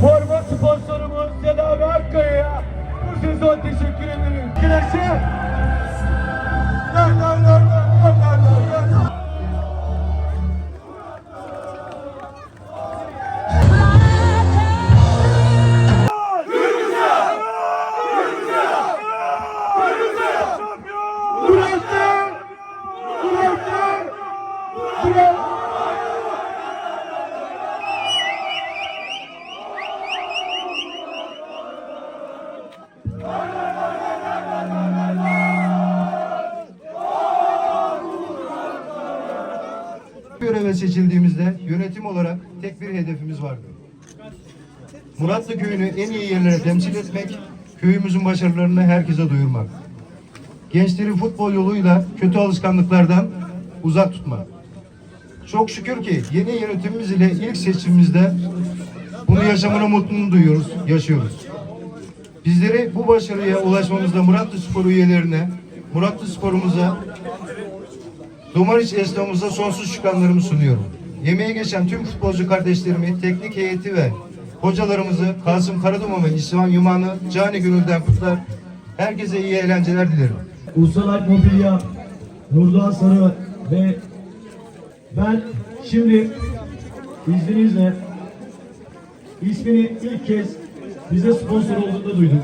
Forma sponsorumuz Sedavi Akkaya'ya bu sezon teşekkür ederim. Güneşe Lan lan lan lan lan lan lan Yeah. Göreve seçildiğimizde yönetim olarak tek bir hedefimiz vardı. Muratlı köyünü en iyi yerlere temsil etmek, köyümüzün başarılarını herkese duyurmak. Gençleri futbol yoluyla kötü alışkanlıklardan uzak tutmak. Çok şükür ki yeni yönetimimiz ile ilk seçimimizde bunu yaşamına mutluluğunu duyuyoruz, yaşıyoruz. Bizleri bu başarıya ulaşmamızda Muratlı Spor üyelerine, Muratlı Spor'umuza, Domaniç esnafımıza sonsuz şükranlarımı sunuyorum. Yemeğe geçen tüm futbolcu kardeşlerimi, teknik heyeti ve hocalarımızı Kasım Karaduman ve İsvan Yuman'ı cani gönülden kutlar. Herkese iyi eğlenceler dilerim. Ulusal Alp Mobilya, Nurdoğan Sarı ve ben şimdi izninizle ismini ilk kez bize sponsor olduğunda duydum.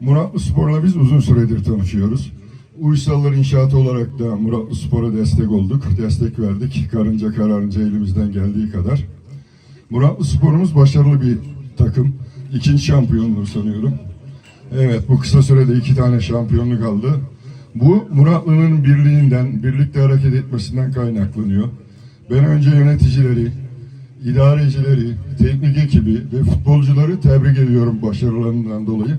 Muratlı Spor'la biz uzun süredir tanışıyoruz. Uysallar inşaatı olarak da Muratlı Spor'a destek olduk, destek verdik. Karınca kararınca elimizden geldiği kadar. Muratlı Spor'umuz başarılı bir takım. İkinci şampiyonluğu sanıyorum. Evet, bu kısa sürede iki tane şampiyonluk aldı. Bu Muratlı'nın birliğinden, birlikte hareket etmesinden kaynaklanıyor. Ben önce yöneticileri, idarecileri, teknik ekibi ve futbolcuları tebrik ediyorum başarılarından dolayı.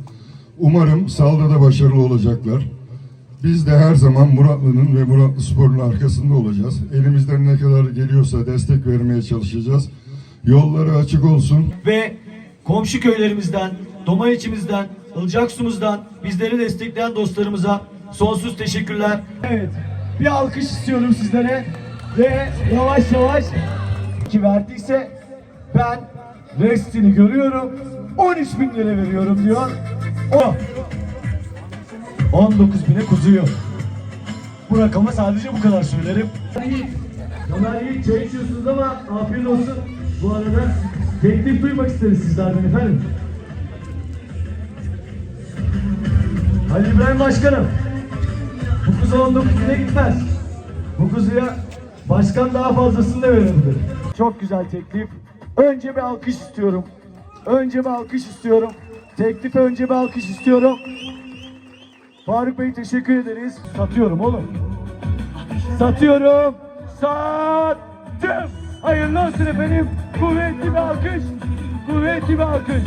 Umarım sahada da başarılı olacaklar. Biz de her zaman Muratlı'nın ve Muratlı Spor'un arkasında olacağız. Elimizden ne kadar geliyorsa destek vermeye çalışacağız. Yolları açık olsun. Ve komşu köylerimizden, Domaniç'imizden, Ilcaksum'uzdan bizleri destekleyen dostlarımıza sonsuz teşekkürler. Evet, bir alkış istiyorum sizlere ve yavaş yavaş ki verdiyse ben restini görüyorum 13 bin lira veriyorum diyor. O 19 bine kuzuyu. Bu rakama sadece bu kadar söylerim. Bana iyi çay içiyorsunuz ama afiyet olsun. Bu arada teklif duymak isteriz sizlerden efendim. Ali İbrahim Başkanım. Bu kuzu 19 bine gitmez. Bu kuzuya başkan daha fazlasını da verebilir. Çok güzel teklif. Önce bir alkış istiyorum. Önce bir alkış istiyorum. Teklif önce bir alkış istiyorum. Faruk Bey teşekkür ederiz. Satıyorum oğlum. Satıyorum. Sattım. Hayırlı olsun efendim. Kuvvetli bir alkış. Kuvvetli bir alkış.